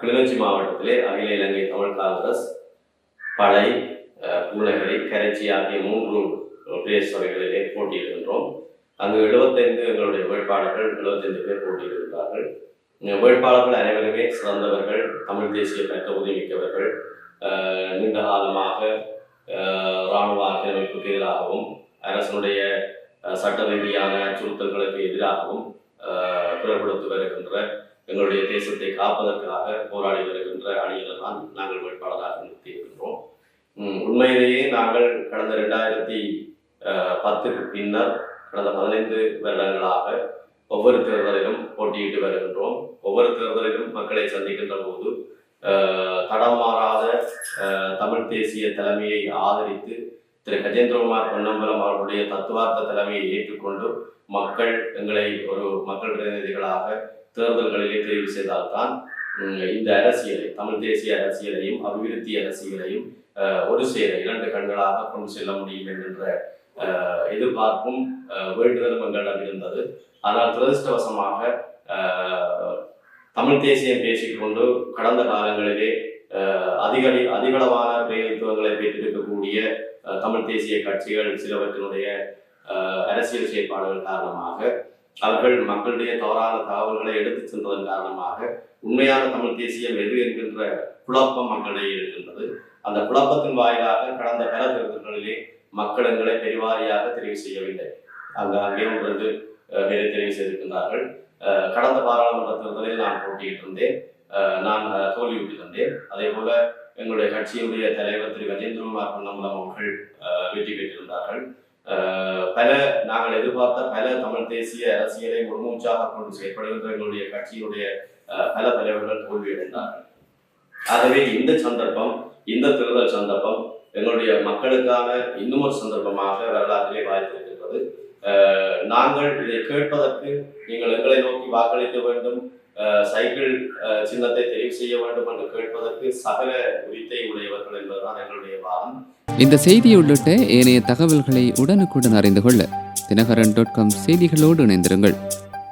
கிளிநொச்சி மாவட்டத்திலே அகில இலங்கை தமிழ் காங்கிரஸ் படை அஹ், கரைச்சி ஆகிய மூன்று பிரதேசங்களிலே போட்டியிடுகின்றோம். அங்கு எழுபத்தைந்து எங்களுடைய வேட்பாளர்கள் எழுபத்தைந்து பேர் போட்டியிடுகிறார்கள். வேட்பாளர்கள் அனைவருமே சிறந்தவர்கள் தமிழ் தேசிய தகுதி மிக்கவர்கள் நீண்ட காலமாக இராணுவ ஆக்கிரமிப்புக்கு எதிராகவும் அரசனுடைய சட்ட ரீதியான அச்சுறுத்தல்களுக்கு எதிராகவும் பிறப்படுத்தி வருகின்ற எங்களுடைய தேசத்தை காப்பதற்காக போராடி வருகின்ற அணியினர் தான் நாங்கள் வேட்பாளராக நிறுத்தியிருக்கின்றோம். உண்மையிலேயே நாங்கள் கடந்த ரெண்டாயிரத்தி பத்துக்கு பின்னர் கடந்த பதினைந்து வருடங்களாக ஒவ்வொரு தேர்தலிலும் போட்டியிட்டு வருகின்றோம். ஒவ்வொரு தேர்தலிலும் மக்களை சந்திக்கின்ற போது தடமாறாத தமிழ் தேசிய தலைமையை ஆதரித்து திரு கஜேந்திரகுமார் பொன்னம்பலம் அவர்களுடைய தத்துவார்த்த தலைமையை ஏற்றுக்கொண்டு மக்கள் எங்களை ஒரு மக்கள் பிரதிநிதிகளாக தேர்தல்களிலே தெரிவு செய்தால்தான் இந்த அரசியலை தமிழ் தேசிய அரசியலையும் அபிவிருத்தி அரசியலையும் ஒரு சேர இரண்டு கண்களாக கொண்டு செல்ல முடியும் என்கின்ற எதிர்பார்ப்பும் வேண்டுதலும் எங்களிடம் இருந்தது. ஆனால் துரதிருஷ்டவசமாக தமிழ் தேசியம் பேசிக்கொண்டு கடந்த காலங்களிலே அதிக அதிகளவான பிரதிநிதித்துவங்களை பெற்றிருக்கக்கூடிய தமிழ் தேசிய கட்சிகள் சிலவற்றினுடைய அரசியல் செயற்பாடுகள் காரணமாக அவர்கள் மக்களுடைய தவறான தகவல்களை எடுத்துச் சென்றதன் காரணமாக உண்மையான தமிழ் தேசியம் எது என்கின்ற குழப்பம் மக்களிடையே இருக்கின்றது. அந்த குழப்பத்தின் வாயிலாக கடந்த பல தேர்தல்களிலே மக்கள் எங்களை பெரிவாரியாக தெரிவு செய்யவில்லை. அங்கு அங்கே ஒன்று பேரை தெரிவு செய்திருக்கின்றார்கள். கடந்த பாராளுமன்ற தேர்தலில் நான் போட்டியிட்டிருந்தேன். அஹ், நான் அஹ், தோல்வியுற்றிருந்தேன் அதே போல எங்களுடைய கட்சியினுடைய தலைவர் திரு கஜேந்திரகுமார் பொன்னம்பலம் அவர்கள் வெற்றி பெற்றிருந்தார்கள். பல நாங்கள் எதிர்பார்த்த பல தமிழ் தேசிய அரசியலை முழுமூச்சாக கொண்டு செயல்படுகின்ற எங்களுடைய கட்சியினுடைய பல தலைவர்கள் தோல்வியடைந்தார்கள். ஆகவே இந்த சந்தர்ப்பம் இந்த தேர்தல் சந்தர்ப்பம் எங்களுடைய மக்களுக்கான இன்னும் ஒரு சந்தர்ப்பமாக வரலாற்றிலே வாய்த்திருக்கின்றது நாங்கள் இதை கேட்பதற்கு நீங்கள் எங்களை நோக்கி வாக்களிக்க வேண்டும். சைக்கிள் சின்னத்தை தெரிவு செய்ய வேண்டும் என்று கேட்பதற்கு சகல உரித்தை உடையவர்கள் என்பதுதான் எங்களுடைய வாதம் இந்த செய்தி உள்ளிட்ட ஏனைய தகவல்களை உடனுக்குடன் அறிந்து கொள்ள தினகரன் டாட் காம் செய்திகளோடு இணைந்திருங்கள்.